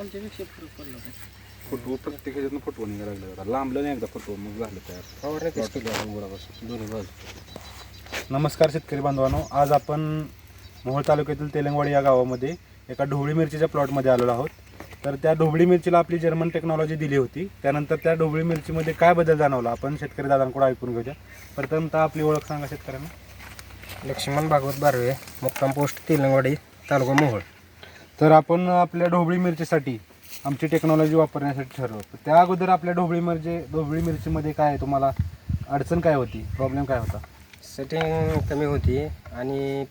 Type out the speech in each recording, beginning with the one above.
आमच्यापेक्षा फरक पडला नाही. फुटवू प्रत्येक ह्याच्यातनं फुटवं निघायला लागलं जरा. लांबलं नाही एकदा फुटवं मग झालं तयार. केली आपण दोन्ही बाजू नमस्कार शेतकरी बांधवांनो. आज आपण मोहोळ तालुक्यातील तेलंगवाडी या गावामध्ये एका ढोबळी मिरचीच्या प्लॉटमध्ये आलेलो आहोत. तर त्या ढोबळी मिरचीला आपली जर्मन टेक्नॉलॉजी दिली होती. त्यानंतर त्या ढोबळी मिरचीमध्ये काय बदल जाणवला? आपण शेतकरी दादांकडून ऐकून घेऊया. प्रथमतः आपली ओळख सांगा शेतकऱ्यांना. लक्ष्मण भागवत बारवे मुक्काम पोस्ट तेलंगवाडी तालुका मोहोळ. तर आपण आपल्या ढोबळी मिरचीसाठी आमची टेक्नॉलॉजी वापरण्यासाठी ठरवलं तर त्या अगोदर आपल्या ढोबळी मिरची ढोबळी मिरचीमध्ये काय तुम्हाला? अडचण काय होती? प्रॉब्लेम काय होता? सेटिंग कमी होती आणि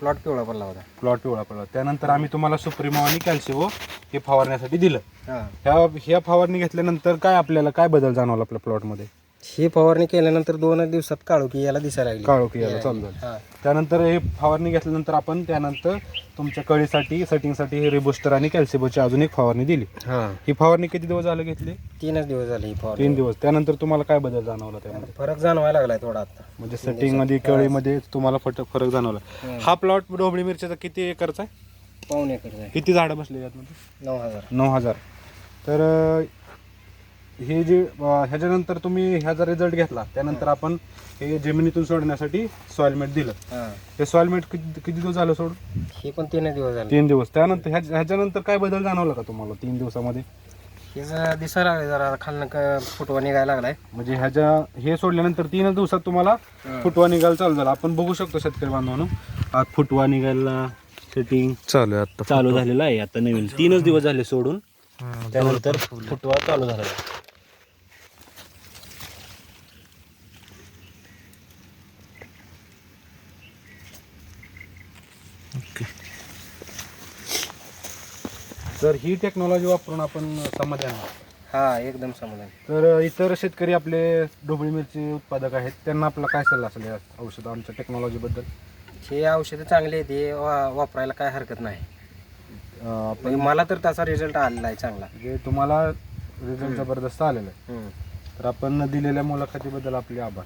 प्लॉट पिवळा पडला होता. प्लॉट पिवळा पडला त्यानंतर आम्ही तुम्हाला सुप्रिमो आणि कॅल्शिओ हे फवारण्यासाठी दिलं. हां. ह्या ह्या फवारणी घेतल्यानंतर काय आपल्याला काय बदल जाणवला आपल्या प्लॉटमध्ये ही फवारणी केल्यानंतर दोन दिवसात काळू की याला दिसायला लागली. काळोखी यायला चालू झालं त्यानंतर हे फवारणी घेतल्यानंतर आपण त्यानंतर तुमच्या कळीसाठी सेटिंगसाठी हे रिबुस्टर आणि कॅल्शिओची अजून एक फवारणी दिली. हां. ही फवारणी किती दिवस झाले घेतली? तीनच दिवस झाले ही फवारणी. तीन दिवस. त्यानंतर तुम्हाला काय बदल जाणवला त्यामध्ये? फरक जाणवायला लागलाय थोडा आता. म्हणजे सेटिंगमध्ये कळीमध्ये तुम्हाला फट फरक जाणवला. हा प्लॉट ढोबळी मिरच्याचा किती एकरचा आहे? पाऊन एकर किती झाडं बसले यातमध्ये? नऊ हजार. नऊ हजार. तर अं, हे जे अं, ह्याच्यानंतर तुम्ही ह्याचा रिझल्ट घेतला. त्यानंतर आपण हे जमिनीतून सोडण्यासाठी सॉइल मेट दिलं. हां. हे सॉइल मेट किती किती दिवस झालं सोडून? ही पण तीनच दिवस झाले. तीन दिवस. त्यानंतर ह्या ह्याच्यानंतर काय बदल जाणवला का तुम्हाला तीन दिवसामध्ये? हे जरा दिसायला लागले जरा. खालनं क- फुटवा निघायला लागलाय. म्हणजे ह्याच्या हे सोडल्यानंतर तीनच दिवसात तुम्हाला फुटवा निघायला चालू झाला. आपण बघू शकतो शेतकरी बांधवांनो. आज फुटवा निघायला सेटिंग चालू आहे आता चालू झालेला आहे. आता नवीन तीनच दिवस झाले सोडून. त्यानंतर फुटवा चालू झाला तर ही टेक्नॉलॉजी वापरून आपण समाधान आहोत. हा एकदम समाधान. तर इतर शेतकरी आपले ढोबळी मिरची उत्पादक आहेत त्यांना आपला काय सल्ला असेल या औषध आमच्या टेक्नॉलॉजीबद्दल हे औषधं चांगली आहेत हे वा- वापरायला काय हरकत नाही. अं, आपण म्हणजे मला तर त्याचा रिझल्ट आलेला आहे चांगला. जे तुम्हाला रिझल्ट जबरदस्त आलेला आहे. तर आपण दिलेल्या मुलाखतीबद्दल आपले आभार.